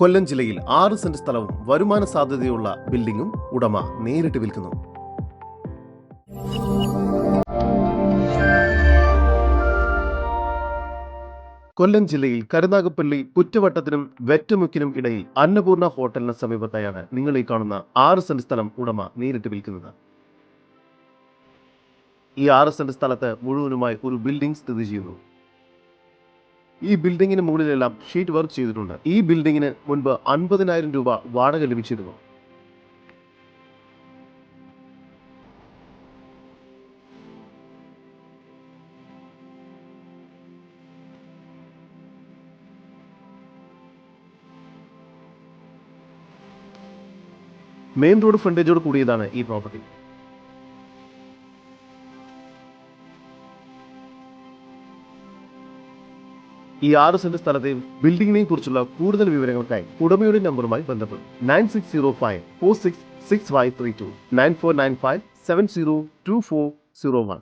കൊല്ലം ജില്ലയിൽ ആറ് സെന്റ് സ്ഥലവും വരുമാന സാധ്യതയുള്ള ബിൽഡിംഗും ഉടമ നേരിട്ട് വിൽക്കുന്നു. കൊല്ലം ജില്ലയിൽ കരുനാഗപ്പള്ളി കുറ്റവട്ടത്തിനും വെറ്റമുക്കിനും ഇടയിൽ അന്നപൂർണ ഹോട്ടലിന് സമീപത്തായാണ് നിങ്ങൾ ഈ കാണുന്ന ആറ് സെന്റ് സ്ഥലം ഉടമ നേരിട്ട് വിൽക്കുന്നത്. ഈ ആറ് സെന്റ് സ്ഥലത്ത് മുഴുവനുമായി ഒരു ബിൽഡിംഗ് സ്ഥിതി ചെയ്യുന്നു. ഈ ബിൽഡിങ്ങിന് മുകളിലെല്ലാം ഷീറ്റ് വർക്ക് ചെയ്തിട്ടുണ്ട്. ഈ ബിൽഡിങ്ങിന് മുൻപ് അൻപതിനായിരം രൂപ വാടക ലഭിച്ചിരുന്നു. മെയിൻ റോഡ് ഫ്രണ്ടേജോട് കൂടിയതാണ് ഈ പ്രോപ്പർട്ടി ഈ ആറ് സെന്റ് സ്ഥലത്തെയും ബിൽഡിംഗിനെയും കുറിച്ചുള്ള കൂടുതൽ വിവരങ്ങൾക്കായി ഉടമയുടെ നമ്പറുമായി ബന്ധപ്പെടും. Nine six zero five four six six five three two. Nine four nine five seven zero two four zero one.